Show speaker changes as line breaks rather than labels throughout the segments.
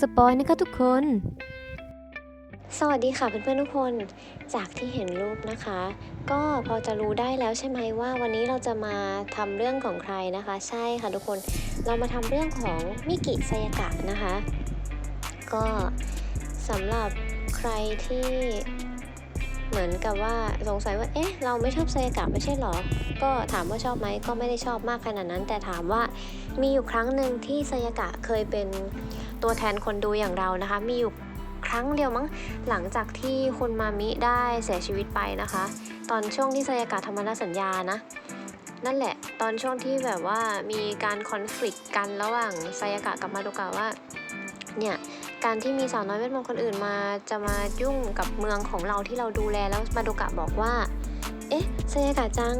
สปอยนะคะทุกคน
สวัสดีค่ะเพื่อนๆทุกคน จากที่เห็นรูปนะคะ ก็พอจะรู้ได้แล้วใช่ไหมว่า วันนี้เราจะมาทำเรื่องของใครนะคะ ใช่ค่ะทุกคนเรามาทำเรื่องของมิกิไซยากะนะคะ ก็สำหรับใครที่เหมือนกับว่าสงสัยว่า เอ๊ะ เราไม่ชอบไซยากะไม่ใช่หรอ ก็ถามว่าชอบไหมก็ไม่ได้ชอบมากขนาดนั้น แต่ถามว่ามีอยู่ครั้งหนึ่งที่ไซยากะเคยเป็น ตัวแทนคนดูอย่างเรานะคะ มีอยู่ครั้งเดียวมั้งหลังจากที่คุณมามิได้เสียชีวิตไปนะคะ ตอนช่วงที่ไซยากะทำมนสัญญานะนั่นแหละ ตอนช่วงที่แบบว่ามีการคอน FLICT กันระหว่างไซยากะกับมาโดกะว่า เนี่ย การที่มีสาวน้อยเวทมนต์คนอื่นมาจะมายุ่งกับเมืองของเราที่เราดูแลแล้วมาโดกะบอกว่า เอ๊ะไซยากะจัง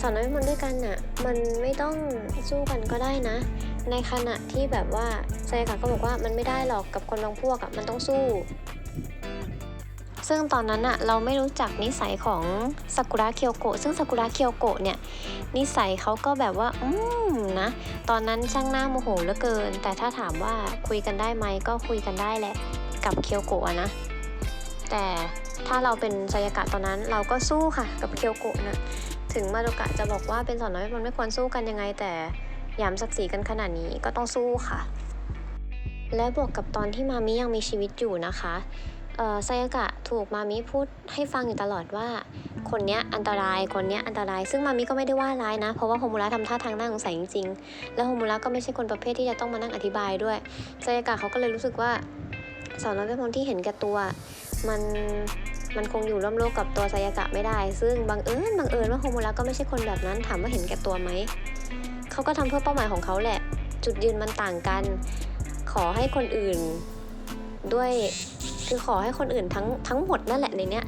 สาวน้อยเวทมนต์ด้วยกันน่ะ มันไม่ต้องสู้กันก็ได้นะ ในขณะที่แบบว่าไซกะก็บอกว่ามันไม่ได้หรอกกับคนบางพวกอะมันต้องสู้ ซึ่งตอนนั้นอะเราไม่รู้จักนิสัยของซากุระเคียวโกะซึ่งซากุระเคียวโกะเนี่ยนิสัยเขาก็แบบว่า อืมนะ ตอนนั้นช่างหน้าโมโหเหลือเกิน แต่ถ้าถามว่าคุยกันได้ไหมก็คุยกันได้แหละกับเคียวโกะอะนะ แต่ถ้าเราเป็นไซยากะตอนนั้นเราก็สู้ค่ะกับเคียวโกะนะถึงมาโดกะจะบอกว่าเป็นสอนน้อยมันไม่ควรสู้กันยังไงแต่ ยามศักดิ์ศรีกันขนาดนี้ก็ต้องสู้ค่ะ และบวกกับตอนที่มามิยังมีชีวิตอยู่นะคะไซยากะถูกมามิพูดให้ฟังอยู่ตลอดว่า คนเนี้ยอันตรายคนเนี้ยอันตราย ซึ่งมามิก็ไม่ได้ว่าร้ายนะ เพราะว่าโฮมุระทำท่าทางน่าสงสัยจริงๆ แล้วโฮมุระก็ไม่ใช่คนประเภทที่จะต้องมานั่งอธิบายด้วยไซยากะเขาก็เลยรู้สึกว่าสาวน้อยเป็นคนที่เห็นแก่ตัว มันมันคงอยู่ร่วมโลกกับตัวไซยากะไม่ได้ ซึ่งบังเอิญบังเอิญว่าโฮมุระก็ไม่ใช่คนแบบนั้นถามว่าเห็นแก่ตัวไหม เขาก็ทำเพื่อเป้าหมายของเขาแหละ จุดยืนมันต่างกัน ขอให้คนอื่นด้วยคือขอให้คนอื่นทั้งทั้งหมดนั่นแหละในเนี้ย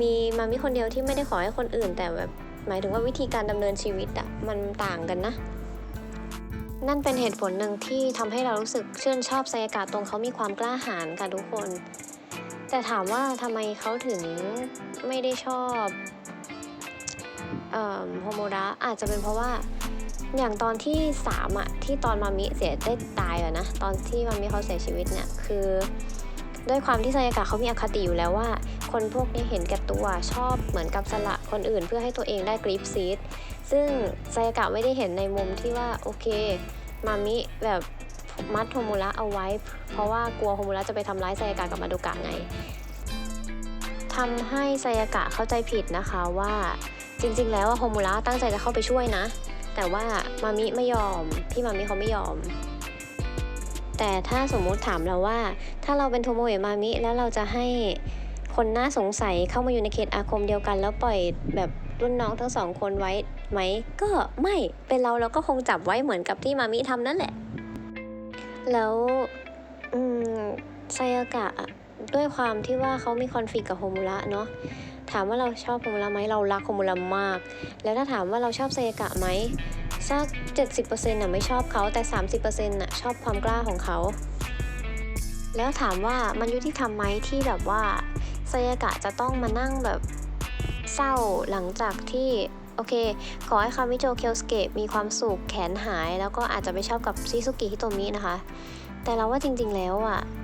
มีมามีคนเดียวที่ไม่ได้ขอให้คนอื่น แต่แบบหมายถึงว่าวิธีการดำเนินชีวิตอะมันต่างกันนะ นั่นเป็นเหตุผลหนึ่งที่ทำให้เรารู้สึกชื่นชอบไซยากะตรงเขามีความกล้าหาญค่ะทุกคน แต่ถามว่าทำไมเขาถึงไม่ได้ชอบเอ่อโฮโมระอาจจะเป็นเพราะว่า อย่างตอนที่สามอะที่ตอนมามิเสียได้ตายอะนะตอนที่มามิเขาเสียชีวิตเนี่ยคือด้วยความที่ไซยากะเขามีอคติอยู่แล้วว่า คนพวกนี้เห็นแก่ตัวชอบเหมือนกับสละคนอื่นเพื่อให้ตัวเองได้กรีฟซีดซึ่งไซยากะไม่ได้เห็นในมุมที่ว่าโอเคมามิแบบมัดโฮมุระเอาไว้ เพราะว่ากลัวโฮมุระจะไปทำร้ายไซยากะกับมาโดกะไงทำให้ไซยากะเข้าใจผิดนะคะว่าจริง ๆ แล้วว่าโฮมุระตั้งใจจะเข้าไปช่วยนะ แต่ว่ามามิไม่ยอม พี่มามิเขาไม่ยอม แต่ถ้าสมมุติถามเราว่า ถ้าเราเป็นโทโมเอะมามิแล้วเราจะให้คนน่าสงสัยเข้ามาอยู่ในเขตอาคมเดียวกัน แล้วปล่อยแบบรุ่นน้องทั้งสองคนไว้ไหม ก็ไม่เป็นเราเราก็คงจับไว้เหมือนกับที่มามิทำนั่นแหละ แล้ว อืมไซยากะอะ ด้วยความที่ว่าเขามีคอนฟ lict กับโฮมุระเนาะถามว่าเราชอบโฮมุระไหมเรารักโฮมุระมาก แล้วถ้าถามว่าเราชอบไซยากะไหมสัก 70%น่ะไม่ชอบเขาแต่ 30%น่ะชอบความกล้าของเขา แล้วถามว่ามันยุติธรรมไหมที่แบบว่าไซยากะจะต้องมานั่งแบบเศร้าหลังจากที่ โอเค ขอให้คามิโจเคียวสเกะมีความสุขแขนหาย แล้วก็อาจจะไปชอบกับซิซุกิฮิโตมินะคะ แต่เราว่าจริงๆแล้วอะป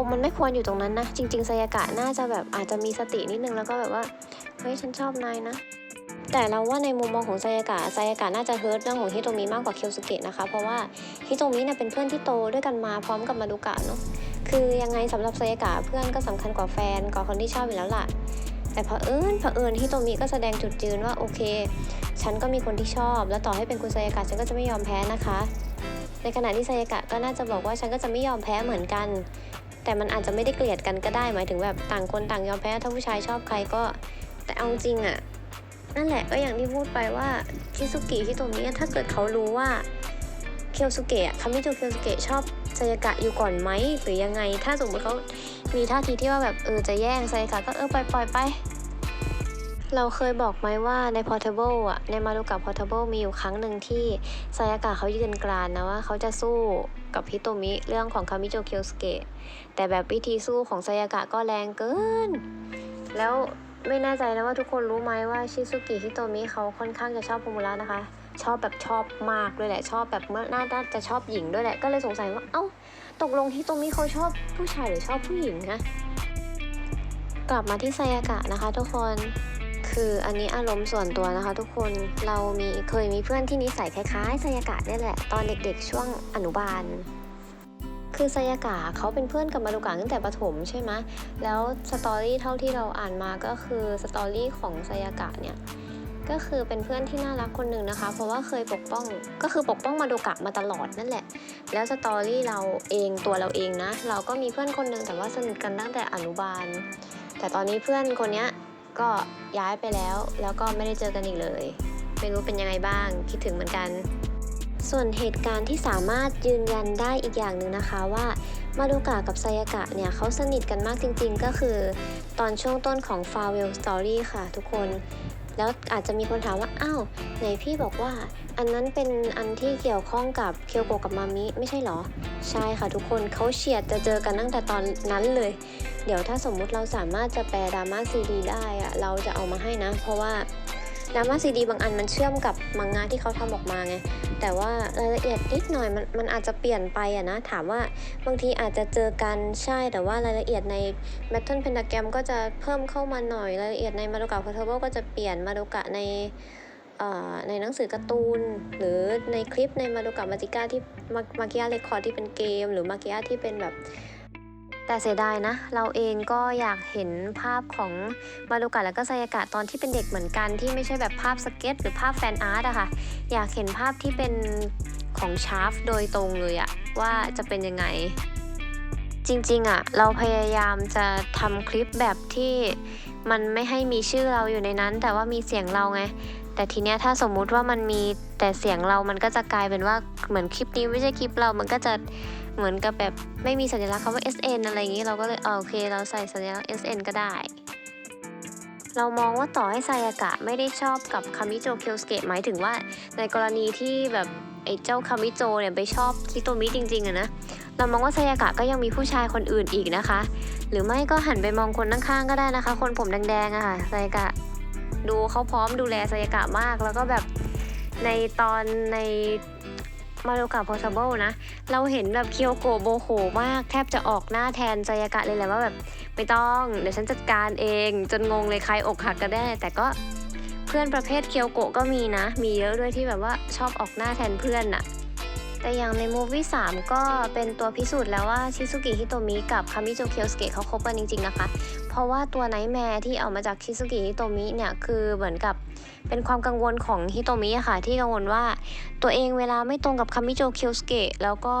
มมันไม่ควรอยู่ตรงนั้นนะ จริงๆไซยากะน่าจะแบบอาจจะมีสตินิดนึงแล้วก็แบบว่า เฮ้ยฉันชอบนายนะ แต่เราว่าในมุมมองของไซยากะไซยากะน่าจะเฮิร์ตเรื่องของฮิโตมิมากกว่าเคียวสุเกะนะคะ เพราะว่าฮิโตมิเนี่ยเป็นเพื่อนที่โตด้วยกันมาพร้อมกับมาดูกะเนาะ คือยังไงสำหรับไซยากะเพื่อนก็สำคัญกว่าแฟนกว่าคนที่ชอบอยู่แล้วล่ะ แต่เผอิญเผอิญฮิโตมิก็แสดงจุดยืนว่าโอเค ฉันก็มีคนที่ชอบ แล้วต่อให้เป็นคุณไซยากะฉันก็จะไม่ยอมแพ้นะคะในขณะที่ไซยากะก็น่าจะบอกว่าฉันก็จะไม่ยอมแพ้เหมือนกัน แต่มันอาจจะไม่ได้เกลียดกันก็ได้หมายถึงแบบต่างคนต่างยอมแพ้ถ้าผู้ชายชอบใครก็ แต่เอาจริงอะนั่นแหละก็อย่างที่พูดไปว่าคิซุกิที่ตรงนี้ถ้าเกิดเขารู้ว่าเคียวสุเกะคามิโจเคียวสุเกะชอบไซยากะอยู่ก่อนไหมหรือยังไง ถ้าสมมติเขามีท่าทีที่ว่าแบบเออจะแย่งไซยากะก็เออปล่อยปล่อยไป เราเคยบอกไหมว่าใน Portable อะในมารุกะ Portable มีอยู่ครั้งหนึ่งที่ไซยากะเขายืนกรานนะว่าเขาจะสู้กับฮิโตมิเรื่องของคามิโจเคียวสเกะแต่แบบวิธีสู้ของไซยากะก็แรงเกิน แล้วไม่แน่ใจนะว่าทุกคนรู้ไหมว่าชิซุกิฮิโตมิเขาค่อนข้างจะชอบโฮมุระนะคะ ชอบแบบชอบมากด้วยแหละ ชอบแบบเมื่อน่าจะชอบหญิงด้วยแหละ ก็เลยสงสัยว่า เอ้า ตกลงฮิโตมิเขาชอบผู้ชายหรือชอบผู้หญิงนะ กลับมาที่ไซยากะนะคะทุกคน คืออันนี้อารมณ์ส่วนตัวนะคะ ทุกคนเรามีเคยมีเพื่อนที่นิสัยคล้ายๆไซยากะนี่แหละ ตอนเด็กๆ ช่วงอนุบาล คือไซยากะเขาเป็นเพื่อนกับมารุกะตั้งแต่ประถมใช่ไหมแล้วสตอรี่เท่าที่เราอ่านมาก็คือสตอรี่ของไซยากะเนี่ยก็คือเป็นเพื่อนที่น่ารักคนหนึ่งนะคะ เพราะว่าเคยปกป้องก็คือปกป้องมาดูกะมาตลอดนั่นแหละ แล้วสตอรี่เราเองตัวเราเองนะ เราก็มีเพื่อนคนหนึ่งแต่ว่าสนิทกันตั้งแต่อนุบาล แต่ตอนนี้เพื่อนคนนี้ ก็ย้ายไปแล้ว แล้วก็ไม่ได้เจอกันอีกเลย ไม่รู้เป็นยังไงบ้าง คิดถึงเหมือนกัน ส่วนเหตุการณ์ที่สามารถยืนยันได้อีกอย่างหนึ่งนะคะว่ามาดูกะกับไซยากะเนี่ยเขาสนิทกันมากจริงๆ ก็คือ ตอนช่วงต้นของ Farewell Story ค่ะทุกคน แล้วอาจจะมีคนถามว่าอ้าวไหนพี่บอกว่า อันนั้นเป็นอันที่เกี่ยวข้องกับเคียวโกะกับมามิไม่ใช่เหรอ ใช่ค่ะทุกคนเขาเฉียดจะเจอกันตั้งแต่ตอนนั้นเลย เดี๋ยวถ้าสมมุติเราสามารถจะแปลดราม่าซีดีได้อะเราจะเอามาให้นะ เพราะว่าดราม่าซีดีบางอันมันเชื่อมกับมังงะที่เขาทำออกมาไงแต่ว่ารายละเอียดนิดหน่อยมันมันอาจจะเปลี่ยนไปอะนะถามว่า บางทีอาจจะเจอกันใช่แต่ว่ารายละเอียดในแมทเทิลเพนดาแกรมก็จะเพิ่มเข้ามาหน่อยรายละเอียดในมารุกะพอเทเบิลก็จะเปลี่ยนมารุกะในในหนังสือการ์ตูน หรือในคลิปในมารุกะมาจิก้าที่มาเกิยาเรคคอร์ดที่เป็นเกม หรือมากิยาที่เป็นแบบ แต่เสียดายนะ เราเองก็อยากเห็นภาพของมาโดกะแล้วก็ไซยากะตอนที่เป็นเด็กเหมือนกันที่ไม่ใช่แบบภาพสเก็ต หรือภาพแฟนอาร์ตอะค่ะ อยากเห็นภาพที่เป็นของชาร์ฟโดยตรงเลยอะว่าจะเป็นยังไง จริงๆอะเราพยายามจะทำคลิปแบบที่มันไม่ให้มีชื่อเราอยู่ในนั้น แต่ว่ามีเสียงเราไงแต่ทีเนี้ยถ้าสมมุติว่ามันมีแต่เสียงเรามันก็จะกลายเป็นว่าเหมือนคลิปนี้ไม่ใช่คลิปเรา มันก็จะ เหมือนกับแบบไม่มีสัญลักษณ์คำว่า SN อะไรอย่างนี้เราก็เลยเอาโอเค เราใส่สัญลักษณ์ SN ก็ได้ เรามองว่าต่อให้ไซยากะไม่ได้ชอบกับคามิโจเคียวสเกะหมายถึงว่า ในกรณีที่แบบไอ้เจ้าคามิโจเนี่ยไปชอบคิโตมิจริงๆอะนะเรามองว่าไซยากะก็ยังมีผู้ชายคนอื่นอีกนะคะ หรือไม่ก็หันไปมองคนข้างๆก็ได้นะคะ คนผมแดงๆอะค่ะไซยากะดูเขาพร้อมดูแลไซยากะมากแล้วก็แบบในตอนใน มาโดกะ possible นะ เราเห็นแบบเคียวโกโบโหมากแทบจะออกหน้าแทนไซยากะเลยแหละว่าแบบไม่ต้องเดี๋ยวฉันจัดการเอง จนงงเลยใครอกหักกันแน่แต่ก็เพื่อนประเภทเคียวโกก็มีนะ มีเยอะด้วยที่แบบว่าชอบออกหน้าแทนเพื่อนน่ะแต่อย่างในมูวี่3ก็เป็นตัวพิสูจน์แล้วว่า ชิซุกิฮิโตมิกับคามิโจเคียวสเกะเขาคบกันจริงๆนะคะ ราะว่าตัวไนท์แมร์ที่เอามาจากชิซุกิฮิโตมิเนี่ยคือเหมือนกับเป็นความกังวลของฮิโตมิอะค่ะ ที่กังวลว่าตัวเองเวลาไม่ตรงกับคามิโจเคียวสเกะแล้วก็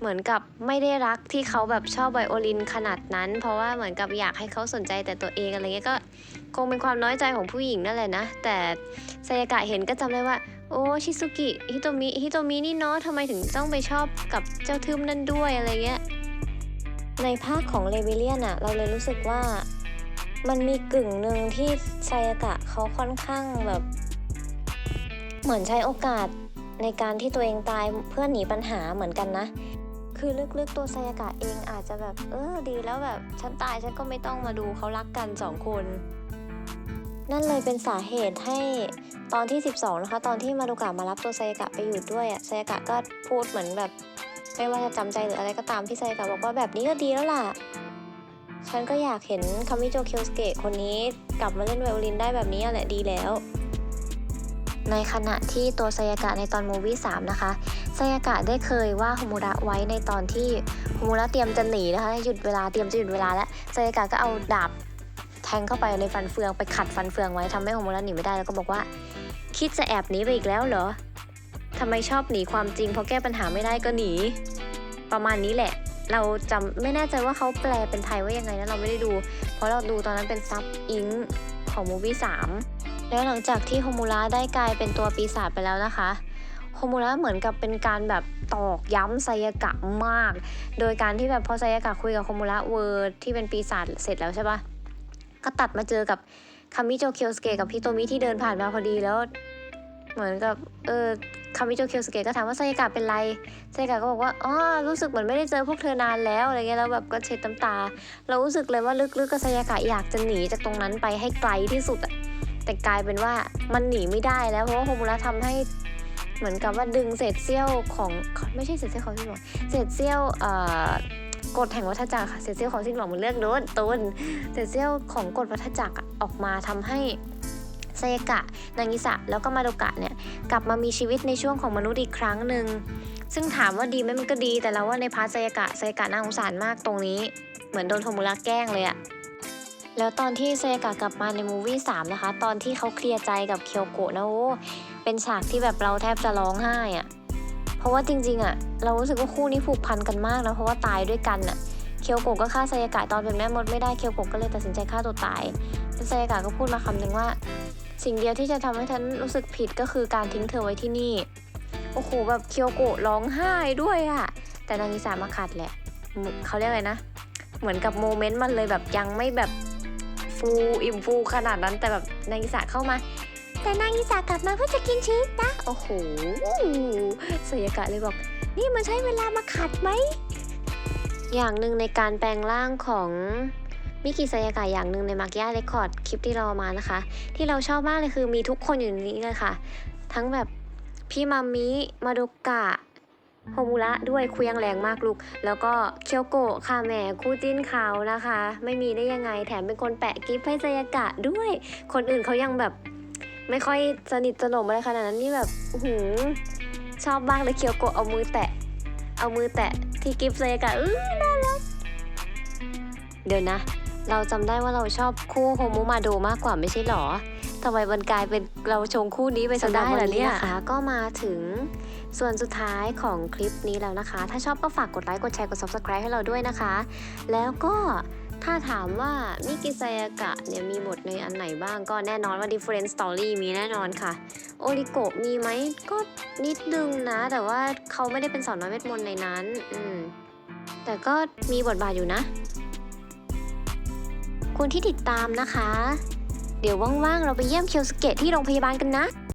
เหมือนกับไม่ได้รักที่เขาแบบชอบไวโอลินขนาดนั้น เพราะว่าเหมือนกับอยากให้เขาสนใจแต่ตัวเองอะไรเงี้ยก็คงเป็นความน้อยใจของผู้หญิงนั่นแหละนะ แต่ไซยากะเห็นก็จำได้ว่า โอ้ชิซุกิฮิโตมิฮิโตมินี่เนาะทำไมถึงต้องไปชอบกับเจ้าทึมนั่นด้วยอะไรเงี้ย ในภาคของเลเวเลียนอะเราเลยรู้สึกว่ามันมีกึ่งหนึ่งที่ไซยากะเขาค่อนข้างแบบ เหมือนใช้โอกาสในการที่ตัวเองตายเพื่อหนีปัญหาเหมือนกันนะ คือลึกๆตัวไซยากะเองอาจจะแบบ เออดีแล้วแบบ ฉันตายฉันก็ไม่ต้องมาดูเขารักกันสองคน นั่นเลยเป็นสาเหตุให้ตอนที่ 12 นะคะ ตอนที่มารุกะมารับตัวไซยากะไปอยู่ด้วยอะไซยากะก็พูดเหมือนแบบ ไม่ว่าจะจำใจหรืออะไรก็ตามที่ไซกะบอกว่าแบบนี้ก็ดีแล้วล่ะ ฉันก็อยากเห็นคามิโจเคียวสเกะคนนี้กลับมาเล่นไวโอลินได้แบบนี้แหละดีแล้ว ในขณะที่ตัวไซยากะในตอนมูวี่3นะคะไซยากะได้เคยว่าโฮมุระไว้ในตอนที่โฮมุระเตรียมจะหนีนะคะหยุดเวลาเตรียมจะหยุดเวลาแล้วไซยากะก็เอาดาบแทงเข้าไปในฟันเฟืองไปขัดฟันเฟืองไว้ทำให้โฮมุระหนีไม่ได้แล้วก็บอกว่า คิดจะแอบหนีไปอีกแล้วเหรอ ทำไมชอบหนีความจริงพอแก้ปัญหาไม่ได้ก็หนี ประมาณนี้แหละ เราจำไม่แน่ใจว่าเขาแปลเป็นไทยว่ายังไงนะเราไม่ได้ดู เพราะเราดูตอนนั้นเป็นซับอิงของมูวี่สามแล้วหลังจากที่โฮมูระได้กลายเป็นตัวปีศาจไปแล้วนะคะโฮมูระเหมือนกับเป็นการแบบตอกย้ำไซยากะมาก โดยการที่แบบพอไซยากะคุยกับโฮมูระเวอร์ที่เป็นปีศาจเสร็จแล้วใช่ปะก็ตัดมาเจอกับคามิโจเคียวสเกะกับฮิโตมิที่เดินผ่านมาพอดีแล้ว เหมือนกับเออคามิโจเคียวสเกะก็ถามว่าไซยากะเป็นไรไซยากะก็บอกว่าอ๋อรู้สึกเหมือนไม่ได้เจอพวกเธอนานแล้วอะไรเงี้ยแล้วแบบก็เช็ดน้ำตา เรารู้สึกเลยว่าลึกๆกับไซยากะอยากจะหนีจากตรงนั้นไปให้ไกลที่สุดอะแต่กลายเป็นว่ามันหนีไม่ได้แล้วเพราะว่าโฮมุระทำให้เหมือนกับว่าดึงเศษเสี้ยวของไม่ใช่เศษเสี้ยวของสิ้นหวังเศษเสี้ยวเอ่อกฎแห่งวัฏจักรค่ะเศษเสี้ยวของสิ้นหวังมันเลือกโดนตูนเศษเสี้ยวของกฎวัฏจักรอออกมาทำให้ ไซยกะ นางิสะ แล้วก็มาโดกะเนี่ยกลับมามีชีวิตในช่วงของมนุษย์อีกครั้งหนึ่ง ซึ่งถามว่าดีไหมมันก็ดี แต่เราว่าในพาร์ทไซยกะไซยกะน่าสงสารมากตรงนี้ เหมือนโดนโทมุระแกล้งเลยอะแล้วตอนที่ไซกะกลับมาในมูวี่สามนะคะ ตอนที่เขาเคลียร์ใจกับเคียวโกะนะโอ้เป็นฉากที่แบบเราแทบจะร้องไห้อะเพราะว่าจริงๆอะเรารู้สึกว่าคู่นี้ผูกพันกันมากนะเพราะว่าตายด้วยกันอะเคียวโกะก็ฆ่าไซยากะตอนเป็นแม่มดไม่ได้เคียวโกะก็เลยตัดสินใจฆ่าตัวตายแล้วไซยากะก็พูดมาคำหนึ่งว่า สิ่งเดียวที่จะทำให้ฉันรู้สึกผิดก็คือการทิ้งเธอไว้ที่นี่ โอ้โหแบบเคียวโกะร้องไห้ด้วยอะแต่นางอีสามาขัดแหละเขาเรียกอะไรนะ เหมือนกับโมเมนต์มันเลยแบบยังไม่แบบฟูอิ่มฟูขนาดนั้นแต่แบบนางอีสาเข้ามา แต่นางอีสากลับมาเพื่อจะกินชีสนะโอ้โหสยากะเลยบอก นี่มันใช้เวลามาขัดไหมอย่างหนึ่งในการแปลงร่างของ มิกิสยากะอย่างหนึ่งในมาร์กิอาเรคคอร์ดคลิปที่เรามานะคะ ที่เราชอบมากเลยคือมีทุกคนอยู่ในนี้เลยค่ะ ทั้งแบบพี่มามิมาโดกะโฮมุระด้วยคุยยังแรงมากลูก แล้วก็เคียวโกะค่ะแหมคู่จิ้นเขานะคะ ไม่มีได้ยังไงแถมเป็นคนแปะกิฟต์ให้สยากะด้วย คนอื่นเขายังแบบไม่ค่อยสนิทสนมอะไรขนาดนั้นนี่แบบหือชอบมากเลยเคียวโกะเอามือแตะ เอามือแตะที่กิฟต์เลยกะอื้อน่ารักเดี๋ยวนะ เราจำได้ว่าเราชอบคู่โฮมุมาโดมากกว่าไม่ใช่หรอทำไมมันกลายเป็นเราชงคู่นี้ไปซะได้ล่ะเนี่ยนะคะก็มาถึงส่วนสุดท้ายของคลิปนี้แล้วนะคะ ถ้าชอบก็ฝากกดไลค์ กดแชร์ กด subscribe ให้เราด้วยนะคะ แล้วก็ถ้าถามว่ามิกิไซยากะเนี่ยมีบทในอันไหนบ้างก็แน่นอนว่า different story มีแน่นอนค่ะ โอริโกะมีไหมก็นิดนึงนะ แต่ว่าเขาไม่ได้เป็นสอนน้อยเวทมนต์ในนั้น อืม แต่ก็มีบทบาทอยู่นะ คุณที่ติดตามนะคะ เดี๋ยวว่างๆ เราไปเยี่ยมเคียวสเกตที่โรงพยาบาลกันนะ